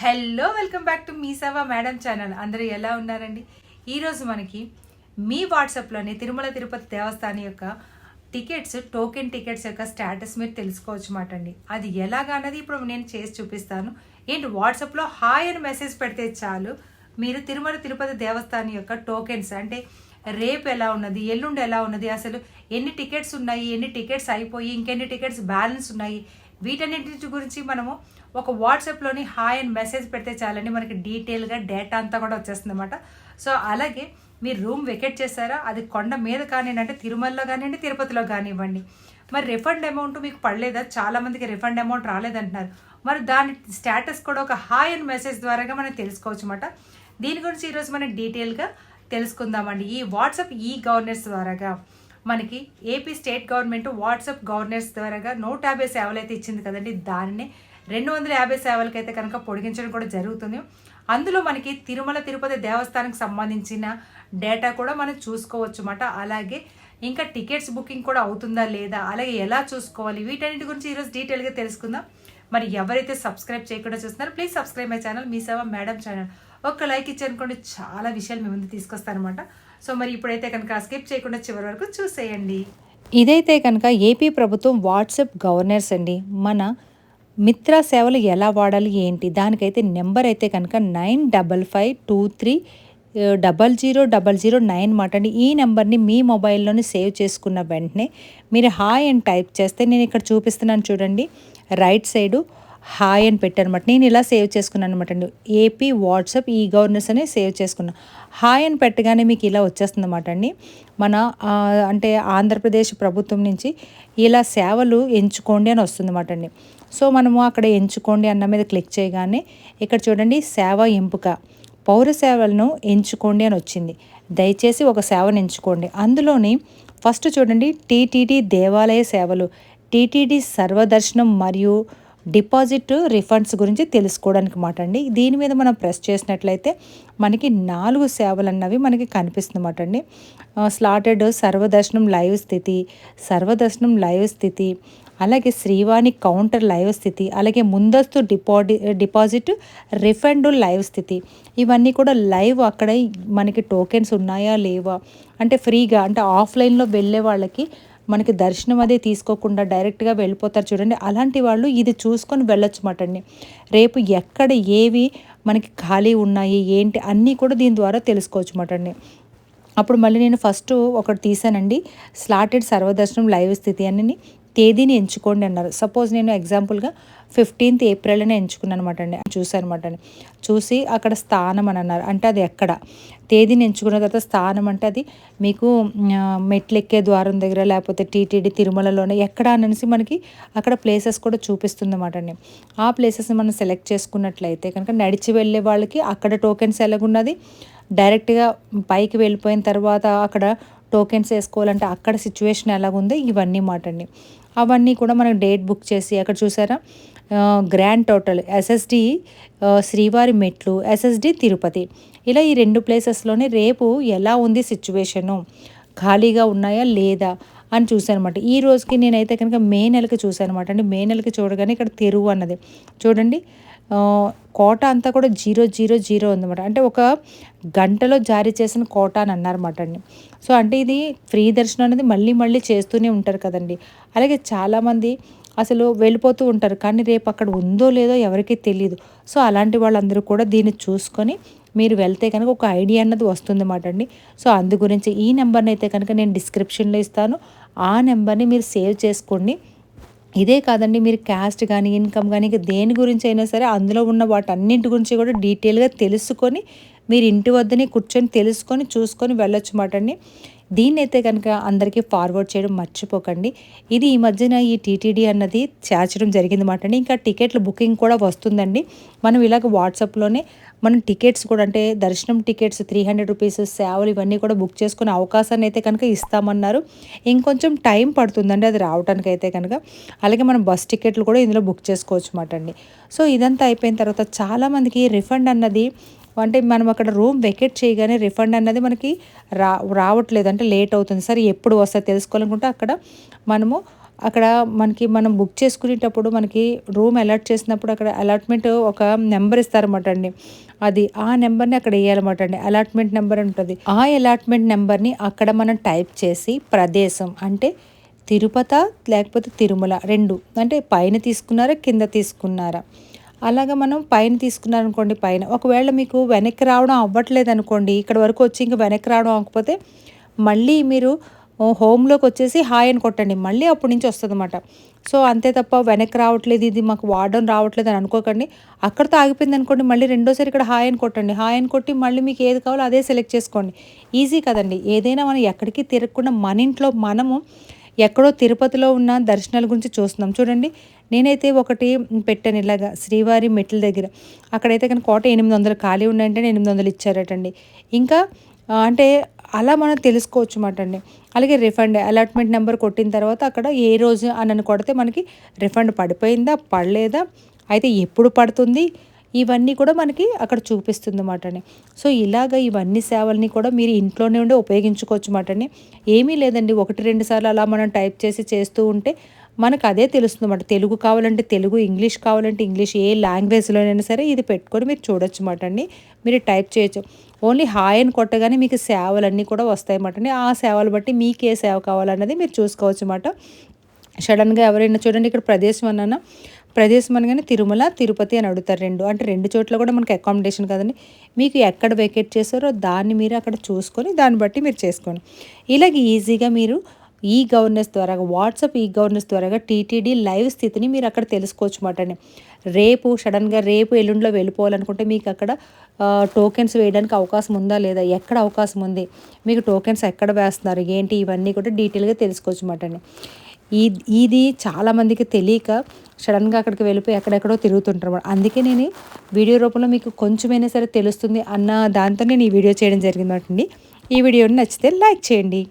Hello welcome back to Mee Seva madam channel. అందరూ ఎలా ఉన్నారండి? ఈరోజు మనకి మీ వాట్సాప్లోని తిరుమల తిరుపతి దేవస్థానం యొక్క టికెట్స్ టోకెన్ టికెట్స్ యొక్క స్టేటస్ మీరు తెలుసుకోవచ్చు మాట అండి. అది ఎలాగన్నది ఇప్పుడు నేను చేసి చూపిస్తాను. ఏంటి వాట్సాప్లో హాయ్ అని మెసేజ్ పెడితే చాలు. మీరు తిరుమల తిరుపతి దేవస్థానం యొక్క టోకెన్స్ అంటే రేపు ఎలా ఉన్నది ఎల్లుండి ఎలా ఉన్నది అసలు ఎన్ని టికెట్స్ ఉన్నాయి ఎన్ని టికెట్స్ అయిపోయి ఇంకెన్ని టికెట్స్ బ్యాలెన్స్ ఉన్నాయి వీటన్నిటి గురించి మనము ఒక వాట్సాప్లోని హాయ్ అని మెసేజ్ పెడితే చాలండి మనకి డీటెయిల్గా డేటా అంతా కూడా వచ్చేస్తుంది అనమాట సో అలాగే మీరు రూమ్ వెకెట్ చేశారా? అది కొండ మీద కానివ్వండి అంటే తిరుమలలో కానివ్వండి తిరుపతిలో కానివ్వండి. మరి రిఫండ్ అమౌంట్ మీకు పడలేదా? చాలామందికి రిఫండ్ అమౌంట్ రాలేదంటున్నారు. మరి దాని స్టేటస్ కూడా ఒక హాయ్ అండ్ మెసేజ్ ద్వారాగా మనం తెలుసుకోవచ్చు అనమాట దీని గురించి ఈరోజు మనం డీటెయిల్గా తెలుసుకుందామండి. ఈ వాట్సాప్ ఈ గవర్నెన్స్ ద్వారాగా. మనకి AP state government WhatsApp governance ద్వారాగా నూట యాభై సేవలు అయితే ఇచ్చింది కదండి. దానిని రెండు వందల యాభై సేవలకైతే కనుక పొడిగించడం కూడా జరుగుతుంది. అందులో మనకి తిరుమల తిరుపతి దేవస్థానానికి సంబంధించిన డేటా కూడా మనం చూసుకోవచ్చు అన్నమాట. అలాగే ఇంకా టికెట్స్ బుకింగ్ కూడా అవుతుందా లేదా అలాగే ఎలా చూసుకోవాలి వీటన్నిటి గురించి ఈరోజు డీటెయిల్గా తెలుసుకుందాం. మరి ఎవరైతే సబ్స్క్రైబ్ చేయకుండా చూస్తున్నారో please subscribe my channel Mee Seva madam channel ఒక్క లైక్ ఇచ్చారనుకోండి చాలా విషయాలు మీ ముందు తీసుకొస్తానమాట సో మరి ఇప్పుడైతే కనుక స్కిప్ చేయకుండా చివరి వరకు చూసేయండి. ఇదైతే కనుక ఏపీ ప్రభుత్వం వాట్సాప్ గవర్నర్స్ అండి. మన మిత్ర సేవలు ఎలా వాడాలి ఏంటి? దానికైతే నెంబర్ అయితే కనుక nine double five two three double zero double zero nine మాట అండి. ఈ నెంబర్ని మీ మొబైల్లోనే సేవ్ చేసుకున్న వెంటనే మీరు హాయ్ అని టైప్ చేస్తే నేను ఇక్కడ చూపిస్తున్నాను చూడండి. రైట్ సైడు హాయ్ అని పెట్టానమాట నేను ఇలా సేవ్ చేసుకున్నాను అనమాట అండి. ఏపీ వాట్సాప్ ఈ గవర్నెన్స్ అని సేవ్ చేసుకున్నా. హాయ్ అని పెట్టగానే మీకు ఇలా వచ్చేస్తుంది అనమాట అండి. మన అంటే ఆంధ్రప్రదేశ్ ప్రభుత్వం నుంచి ఇలా సేవలు ఎంచుకోండి అని వస్తుంది అనమాట అండి. సో మనము అక్కడ ఎంచుకోండి అన్న మీద క్లిక్ చేయగానే ఇక్కడ చూడండి సేవ ఎంపిక. పౌర సేవలను ఎంచుకోండి అని వచ్చింది. దయచేసి ఒక సేవను ఎంచుకోండి. అందులోని ఫస్ట్ చూడండి టీటీడీ దేవాలయ సేవలు. టీటీడీ సర్వదర్శనం మరియు డిపాజిట్ రిఫండ్స్ గురించి తెలుసుకోవడానికి మాట అండి. దీని మీద మనం ప్రెస్ చేసినట్లయితే మనకి నాలుగు సేవలు అన్నవి మనకి కనిపిస్తుందన్నమాట అండి. స్లాటెడ్ సర్వదర్శనం లైవ్ స్థితి సర్వదర్శనం లైవ్ స్థితి అలాగే శ్రీవాణి కౌంటర్ లైవ్ స్థితి అలాగే ముందస్తు డిపాడి డిపాజిట్ రిఫండ్ లైవ్ స్థితి ఇవన్నీ కూడా లైవ్ అక్కడ మనకి టోకెన్స్ ఉన్నాయా లేవా? అంటే ఫ్రీగా అంటే ఆఫ్లైన్లో వెళ్ళే వాళ్ళకి మనకి దర్శనం అదే తీసుకోకుండా డైరెక్ట్గా వెళ్ళిపోతారు చూడండి. అలాంటి వాళ్ళు ఇది చూసుకొని వెళ్ళొచ్చు మాటండి. రేపు ఎక్కడ ఏవి మనకి ఖాళీ ఉన్నాయి ఏంటి అన్నీ కూడా దీని ద్వారా తెలుసుకోవచ్చు మాట అండి అప్పుడు మళ్ళీ నేను ఫస్ట్ ఒకటి తీసానండి. స్లాటెడ్ సర్వదర్శనం లైవ్ స్థితి అని తేదీని ఎంచుకోండి అన్నారు. సపోజ్ నేను ఎగ్జాంపుల్గా ఫిఫ్టీన్త్ ఏప్రిల్ అని ఎంచుకున్నాను అనమాట అండి. చూసాను అనమాట అండి. చూసి అక్కడ స్థానం అని అన్నారు. అంటే అది ఎక్కడ? తేదీని ఎంచుకున్న తర్వాత స్థానం అంటే అది మీకు మెట్లెక్కే మెట్లు ఎక్కే ద్వారం దగ్గర లేకపోతే టీటీడీ తిరుమలలోనే ఎక్కడ అనేసి మనకి అక్కడ ప్లేసెస్ కూడా చూపిస్తుంది అనమాట అండి. ఆ ప్లేసెస్ని మనం సెలెక్ట్ చేసుకున్నట్లయితే కనుక నడిచి వెళ్ళే వాళ్ళకి అక్కడ టోకెన్స్ ఎలాగున్నది? డైరెక్ట్గా పైకి వెళ్ళిపోయిన తర్వాత అక్కడ టోకెన్స్ వేసుకోవాలంటే అక్కడ సిచ్యువేషన్ ఎలాగుందో ఇవన్నీ మాట అండి అవన్నీ కూడా మనకు డేట్ బుక్ చేసి అక్కడ చూసారా? గ్రాండ్ టోటల్ ఎస్ఎస్డి శ్రీవారి మెట్లు ఎస్ఎస్డి తిరుపతి. ఇలా ఈ రెండు ప్లేసెస్లోనే రేపు ఎలా ఉంది సిచ్యువేషను? ఖాళీగా ఉన్నాయా లేదా అని చూసాను అనమాట ఈ రోజుకి నేనైతే కనుక మే నెలకి చూసాను అనమాట అంటే మే నెలకి చూడగానే ఇక్కడ తెరువు అన్నది. చూడండి కోట అంతా కూడా జీరో జీరో జీరో ఉందన్నమాట. అంటే ఒక గంటలో జారీ చేసిన కోట అని అన్నారన్నమాట అండి. సో అంటే ఇది ఫ్రీ దర్శనం అనేది మళ్ళీ మళ్ళీ చేస్తూనే ఉంటారు కదండి. అలాగే చాలామంది అసలు వెళ్ళిపోతూ ఉంటారు కానీ రేపు అక్కడ ఉందో లేదో ఎవరికీ తెలియదు సో అలాంటి వాళ్ళందరూ కూడా దీన్ని చూసుకొని మీరు వెళ్తే కనుక ఒక ఐడియా అన్నది వస్తుందన్నమాట అండి. సో అందు గురించి ఈ నెంబర్ని అయితే కనుక నేను డిస్క్రిప్షన్లో ఇస్తాను. ఆ నెంబర్ని మీరు సేవ్ చేసుకోండి. ఇదే కాదండి మీరు క్యాస్ట్ కానీ ఇన్కమ్ కానీ ఇంకా దేని గురించి అయినా సరే అందులో ఉన్న వాటన్నింటి గురించి కూడా డీటెయిల్గా తెలుసుకొని మీరు ఇంటి వద్దనే కూర్చొని తెలుసుకొని చూసుకొని వెళ్ళొచ్చు మాట అండి దీన్ని అయితే కనుక అందరికీ ఫార్వర్డ్ చేయడం మర్చిపోకండి. ఇది ఈ మధ్యన ఈ టీటీడీ అన్నది చేర్చడం జరిగింది మాట అండి. ఇంకా టికెట్ల బుకింగ్ కూడా వస్తుందండి. మనం ఇలాగ వాట్సాప్లోనే మనం టికెట్స్ కూడా అంటే దర్శనం టికెట్స్ త్రీ హండ్రెడ్ రూపీస్ సేవలు ఇవన్నీ కూడా బుక్ చేసుకునే అవకాశాన్ని అయితే కనుక ఇస్తామన్నారు. ఇంకొంచెం టైం పడుతుందండి అది రావడానికి అయితే కనుక. అలాగే మనం బస్ టికెట్లు కూడా ఇందులో బుక్ చేసుకోవచ్చు మాట అండి. సో ఇదంతా అయిపోయిన తర్వాత చాలామందికి రిఫండ్ అన్నది అంటే మనం అక్కడ రూమ్ వెకెట్ చేయగానే రిఫండ్ అన్నది మనకి రా రావట్లేదు. అంటే లేట్ అవుతుంది. సరే ఎప్పుడు వస్తుంది తెలుసుకోవాలనుకుంటే అక్కడ మనము అక్కడ మనకి మనం బుక్ చేసుకునేటప్పుడు మనకి రూమ్ అలాట్ చేసినప్పుడు అక్కడ అలాట్మెంట్ ఒక నెంబర్ ఇస్తారన్నమాట అండి. అది ఆ నెంబర్ని అక్కడ వేయాలన్నమాట అండి. అలాట్మెంట్ నెంబర్ ఉంటుంది. ఆ అలాట్మెంట్ నెంబర్ని అక్కడ మనం టైప్ చేసి ప్రదేశం అంటే తిరుపత లేకపోతే తిరుమల రెండు అంటే పైన తీసుకున్నారా కింద తీసుకున్నారా? అలాగా మనం పైన తీసుకున్నారనుకోండి పైన. ఒకవేళ మీకు వెనక్కి రావడం అవ్వట్లేదు అనుకోండి ఇక్కడ వరకు వచ్చి ఇంకా వెనక్కి రావడం అవ్వకపోతే మళ్ళీ మీరు హోమ్లోకి వచ్చేసి హాయ్ అని కొట్టండి. మళ్ళీ అప్పటి నుంచి వస్తుంది అనమాట సో అంతే తప్ప వెనక్కి రావట్లేదు ఇది మాకు వాడడం రావట్లేదు అని అనుకోకండి. అక్కడితో ఆగిపోయింది అనుకోండి మళ్ళీ రెండోసారి ఇక్కడ హాయ్ అని కొట్టండి. హాయ్ అని కొట్టి మళ్ళీ మీకు ఏది కావాలో అదే సెలెక్ట్ చేసుకోండి. ఈజీ కదండి. ఏదైనా మనం ఎక్కడికి తిరగకుండా మన ఇంట్లో మనము ఎక్కడో తిరుపతిలో ఉన్న దర్శనాల గురించి చూస్తున్నాం. చూడండి నేనైతే ఒకటి పెట్టాను ఇలాగా శ్రీవారి మెట్ల దగ్గర. అక్కడైతే కానీ కోట ఎనిమిది వందలు ఖాళీ ఉన్నాయంటే ఎనిమిది వందలు ఇచ్చారటండి. ఇంకా అంటే అలా మనం తెలుసుకోవచ్చు అన్నమాట అండి అలాగే రిఫండ్ అలాట్మెంట్ నెంబర్ కొట్టిన తర్వాత అక్కడ ఏ రోజు అని అని కొడితే మనకి రిఫండ్ పడిపోయిందా పడలేదా అయితే ఎప్పుడు పడుతుంది ఇవన్నీ కూడా మనకి అక్కడ చూపిస్తుంది అండి సో ఇలాగ ఇవన్నీ సేవల్ని కూడా మీరు ఇంట్లోనే ఉండి ఉపయోగించుకోవచ్చు అండి ఏమీ లేదండి ఒకటి రెండు సార్లు అలా మనం టైప్ చేసి చేస్తూ ఉంటే మనకు అదే తెలుస్తుంది అన్నమాట తెలుగు కావాలంటే తెలుగు ఇంగ్లీష్ కావాలంటే ఇంగ్లీష్ ఏ లాంగ్వేజ్లోనైనా సరే ఇది పెట్టుకొని మీరు చూడొచ్చు అన్నమాట అండి. మీరు టైప్ చేయొచ్చు. ఓన్లీ హాయ్ అని కొట్టగానే మీకు సేవలన్నీ కూడా వస్తాయి అన్నమాట అండి. ఆ సేవలు బట్టి మీకు ఏ సేవ కావాలన్నది మీరు చూసుకోవచ్చు అన్నమాట సడన్గా ఎవరైనా చూడండి ఇక్కడ ప్రదేశం అన్నానా? ప్రదేశం అనగానే తిరుమల తిరుపతి అని అడుగుతారు రెండు. అంటే రెండు చోట్ల కూడా మనకి అకామిడేషన్ కదండి. మీకు ఎక్కడ వెకేట్ చేస్తారో దాన్ని మీరు అక్కడ చూసుకొని దాన్ని బట్టి మీరు చేసుకోండి. ఇలాగ ఈజీగా మీరు ఈ గవర్నెన్స్ ద్వారా వాట్సాప్ ఈ గవర్నెన్స్ ద్వారా టీటీడీ లైవ్ స్థితిని మీరు అక్కడ తెలుసుకోవచ్చు మాటండి అండి రేపు సడన్గా రేపు ఎల్లుండిలో వెళ్ళిపోవాలనుకుంటే మీకు అక్కడ టోకెన్స్ వేయడానికి అవకాశం ఉందా లేదా ఎక్కడ అవకాశం ఉంది మీకు టోకెన్స్ ఎక్కడ వేస్తున్నారు ఏంటి ఇవన్నీ కూడా డీటెయిల్గా తెలుసుకోవచ్చు మాటండి అండి ఈ ఇది చాలామందికి తెలియక సడన్గా అక్కడికి వెళ్ళిపోయి ఎక్కడెక్కడో తిరుగుతుంటారు అందుకే నేను వీడియో రూపంలో మీకు కొంచెమైనా సరే తెలుస్తుంది అన్న దాంతో నేను ఈ వీడియో చేయడం జరిగింది ఈ వీడియోని నచ్చితే లైక్ చేయండి.